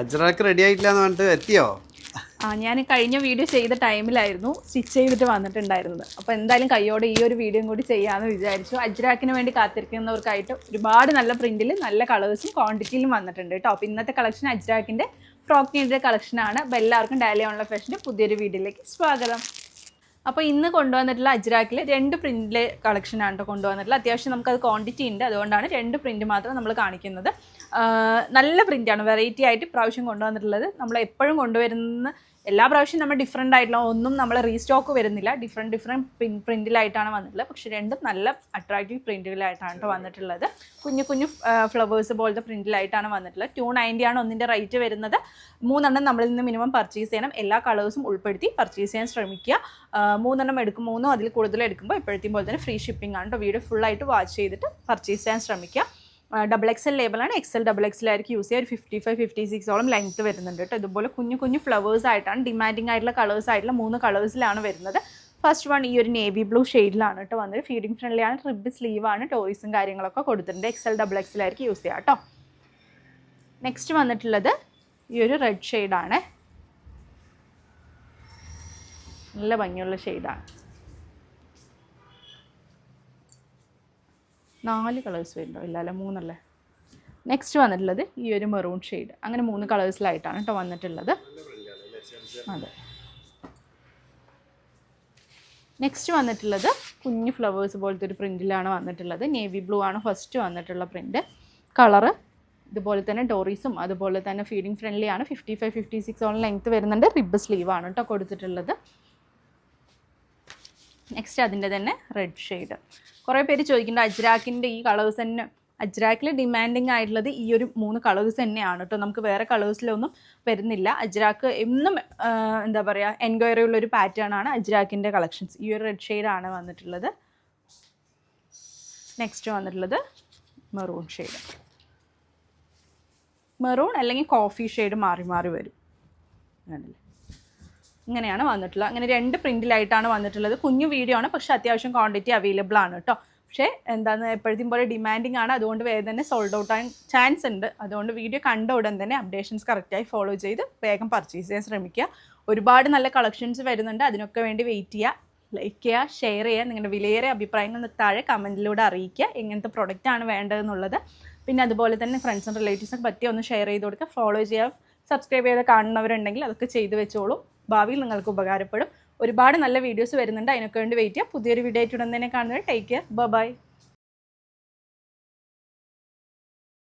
Ajrakh ready ആയിട്ടില്ല എന്ന് പറഞ്ഞിട്ട് എത്തിയോ? ആ ഞാൻ കഴിഞ്ഞ വീഡിയോ ചെയ്ത ടൈമിലായിരുന്നു സ്റ്റിച്ച് ചെയ്തിട്ട് വന്നിട്ടുണ്ടായിരുന്നത്. അപ്പോൾ എന്തായാലും കയ്യോടെ ഈ ഒരു വീഡിയോ കൂടി ചെയ്യാമെന്ന് വിചാരിച്ചു. അജ്രാക്കിന് വേണ്ടി കാത്തിരിക്കുന്നവർക്കായിട്ട് ഒരുപാട് നല്ല പ്രിന്റിൽ നല്ല കളേഴ്സും ക്വാണ്ടിറ്റിയിലും വന്നിട്ടുണ്ട് കേട്ടോ അപ്പോൾ ഇന്നത്തെ കളക്ഷൻ അജ്രാക്കിന്റെ ഫ്രോക്ക് നീഡിന്റെ കളക്ഷനാണ് അപ്പോൾ എല്ലാവർക്കും ഡയലി ഓൺലൈൻ ഫാഷന്റെ പുതിയൊരു വീഡിയോയിലേക്ക് സ്വാഗതം. അപ്പോൾ ഇന്ന് കൊണ്ടുവന്നിട്ടുള്ള അജ്രാക്കിൽ രണ്ട് പ്രിന്റിലെ കളക്ഷനാണ് കേട്ടോ കൊണ്ടുവന്നിട്ടുള്ളത്. അത്യാവശ്യം നമുക്കത് ക്വാണ്ടിറ്റി ഉണ്ട്. അതുകൊണ്ടാണ് രണ്ട് പ്രിന്റ് മാത്രം നമ്മൾ കാണിക്കുന്നത്. നല്ല പ്രിന്റാണ് വെറൈറ്റി ആയിട്ട് ഇപ്രാവശ്യം കൊണ്ടുവന്നിട്ടുള്ളത്. നമ്മൾ എപ്പോഴും കൊണ്ടുവരുന്ന എല്ലാ പ്രാവശ്യം നമ്മൾ ഡിഫറെന്റ് ആയിട്ടുള്ള ഒന്നും നമ്മൾ റീസ്റ്റോക്ക് വരുന്നില്ല. ഡിഫറെന്റ് ഡിഫറെന്റ് പ്രിന്റിലായിട്ടാണ് വന്നിട്ടുള്ളത്. പക്ഷേ രണ്ടും നല്ല അട്രാക്റ്റീവ് പ്രിന്റുകളായിട്ടാണ് കേട്ടോ വന്നിട്ടുള്ളത്. കുഞ്ഞു കുഞ്ഞു ഫ്ലവേഴ്സ് പോലത്തെ പ്രിന്റിലായിട്ടാണ് വന്നിട്ടുള്ളത്. ടു നയന്റി ആണ് ഒന്നിന്റെ റേറ്റ് വരുന്നത്. മൂന്നെണ്ണം നമ്മളിൽ നിന്ന് മിനിമം പർച്ചേസ് ചെയ്യണം. എല്ലാ കളേഴ്സും ഉൾപ്പെടുത്തി പർച്ചേസ് ചെയ്യാൻ ശ്രമിക്കുക. മൂന്നെണ്ണം എടുക്കും മൂന്നോ അതിൽ കൂടുതൽ എടുക്കുമ്പോൾ എപ്പോഴത്തെയും പോലെ തന്നെ ഫ്രീ ഷിപ്പിംഗ് ആണ് കേട്ടോ വീഡിയോ ഫുള്ളായിട്ട് വാച്ച് ചെയ്തിട്ട് പർച്ചേസ് ചെയ്യാൻ ശ്രമിക്കുക. ഡബിൾ എക്സൽ ലേബിളാണ് എക്സൽ ഡബിൾ എക്സലായിരിക്കും യൂസ് ചെയ്യുക. ഒരു ഫിഫ്റ്റി ഫൈവ് ഫിഫ്റ്റി സിക്സോളം ലെങ്ത് വരുന്നുണ്ട് കേട്ടോ. ഇതുപോലെ കുഞ്ഞു കുഞ്ഞു ഫ്ലവേഴ്സ് ആയിട്ടാണ് ഡിമാൻഡിങ് ആയിട്ടുള്ള കളേഴ്സ് ആയിട്ടുള്ള മൂന്ന് കളേഴ്സിലാണ് വരുന്നത്. ഫസ്റ്റ് വൺ ഈ ഒരു നേവി ബ്ലൂ ഷെയ്ഡിലാണ് കേട്ടോ വന്നത്. ഫീഡിംഗ് ഫ്രണ്ട്ലിയാണ് റിബ് സ്ലീവ് ആണ്. ടോയ്സും കാര്യങ്ങളൊക്കെ കൊടുത്തിട്ടുണ്ട്. എക്സൽ ഡബിൾ എക്സലായിരിക്കും യൂസ് ചെയ്യുക കേട്ടോ. നെക്സ്റ്റ് വന്നിട്ടുള്ളത് ഈ ഒരു റെഡ് ഷെയ്ഡാണ് നല്ല ഭംഗിയുള്ള ഷെയ്ഡാണ് നാല് കളേഴ്സ് വരുന്നുണ്ടോ. ഇല്ല അല്ല മൂന്നല്ലേ? നെക്സ്റ്റ് വന്നിട്ടുള്ളത് ഈ ഒരു മെറൂൺ ഷെയ്ഡ് അങ്ങനെ മൂന്ന് കളേഴ്സിലായിട്ടാണ് കേട്ടോ വന്നിട്ടുള്ളത്. അതെ. നെക്സ്റ്റ് വന്നിട്ടുള്ളത് കുഞ്ഞു ഫ്ലവേഴ്സ് പോലത്തെ ഒരു പ്രിന്റിലാണ് വന്നിട്ടുള്ളത്. നേവി ബ്ലൂ ആണ് ഫസ്റ്റ് വന്നിട്ടുള്ള പ്രിന്റ് കളറ് ഇതുപോലെ തന്നെ ഡോറീസും അതുപോലെ തന്നെ ഫീഡിങ് ഫ്രണ്ട്ലി ആണ്. Fifty five fifty six on length വരുന്നുണ്ട്. റിബ് സ്ലീവ് ആണ് കേട്ടോ കൊടുത്തിട്ടുള്ളത്. നെക്സ്റ്റ് അതിന്റെ തന്നെ റെഡ് ഷെയ്ഡ് കുറേ പേര് ചോദിക്കുന്നുണ്ട് അജ്രാക്കിന്റെ ഈ കളേഴ്സ് തന്നെ അജ്രാക്കിൽ ഡിമാൻഡിങ് ആയിട്ടുള്ളത് ഈ ഒരു മൂന്ന് കളേഴ്സ് തന്നെയാണ് കേട്ടോ നമുക്ക് വേറെ കളേഴ്സിലൊന്നും വരുന്നില്ല. അജ്രാക്ക് എന്നും എന്താ പറയുക എൻക്വയറി ഉള്ളൊരു പാറ്റേൺ ആണ് അജ്രാക്കിന്റെ കളക്ഷൻസ് ഈ ഒരു റെഡ് ഷെയ്ഡാണ് വന്നിട്ടുള്ളത്. നെക്സ്റ്റ് വന്നിട്ടുള്ളത് മെറൂൺ ഷെയ്ഡ് മെറൂൺ അല്ലെങ്കിൽ കോഫി ഷെയ്ഡ് മാറി മാറി വരും. കണ്ടില്ലേ ഇങ്ങനെയാണ് വന്നിട്ടുള്ളത്. അങ്ങനെ രണ്ട് പ്രിന്റിലായിട്ടാണ് വന്നിട്ടുള്ളത്. കുഞ്ഞു വീഡിയോ ആണ് പക്ഷേ അത്യാവശ്യം ക്വാണ്ടിറ്റി അവൈലബിൾ ആണ് കേട്ടോ പക്ഷേ എന്താന്ന് എപ്പോഴത്തെയും പോലെ ഡിമാൻഡിങ് ആണ്. അതുകൊണ്ട് വേഗം തന്നെ സോൾഡ് ഔട്ട് ആകാൻ ചാൻസ് ഉണ്ട്. അതുകൊണ്ട് വീഡിയോ കണ്ട ഉടൻ തന്നെ അപ്ഡേഷൻസ് കറക്റ്റായി ഫോളോ ചെയ്ത് വേഗം പർച്ചേസ് ചെയ്യാൻ ശ്രമിക്കുക. ഒരുപാട് നല്ല കളക്ഷൻസ് വരുന്നുണ്ട്. അതിനൊക്കെ വേണ്ടി വെയിറ്റ് ചെയ്യുക. ലൈക്ക് ചെയ്യുക ഷെയർ ചെയ്യുക. നിങ്ങളുടെ വിലയേറിയ അഭിപ്രായങ്ങൾ താഴെ കമന്റിലൂടെ അറിയിക്കുക. എങ്ങനത്തെ പ്രൊഡക്റ്റാണ് വേണ്ടതെന്നുള്ളത്. പിന്നെ അതുപോലെ തന്നെ ഫ്രണ്ട്സും റിലേറ്റീവ്സൊക്കെ പറ്റി ഒന്ന് ഷെയർ ചെയ്ത് കൊടുക്കുക. ഫോളോ ചെയ്യുക. സബ്സ്ക്രൈബ് ചെയ്ത് കാണുന്നവരുണ്ടെങ്കിൽ അതൊക്കെ ചെയ്തു വെച്ചോളൂ. ഭാവിയിൽ നിങ്ങൾക്ക് ഉപകാരപ്പെടും. ഒരുപാട് നല്ല വീഡിയോസ് വരുന്നുണ്ട്. അതിനൊക്കെ വേണ്ടി വെയിറ്റ് ചെയ്യുക പുതിയൊരു വീഡിയോ ആയിട്ട് ഉടൻ തന്നെ കാണുന്നത് ടേക്ക് കെയർ ബൈ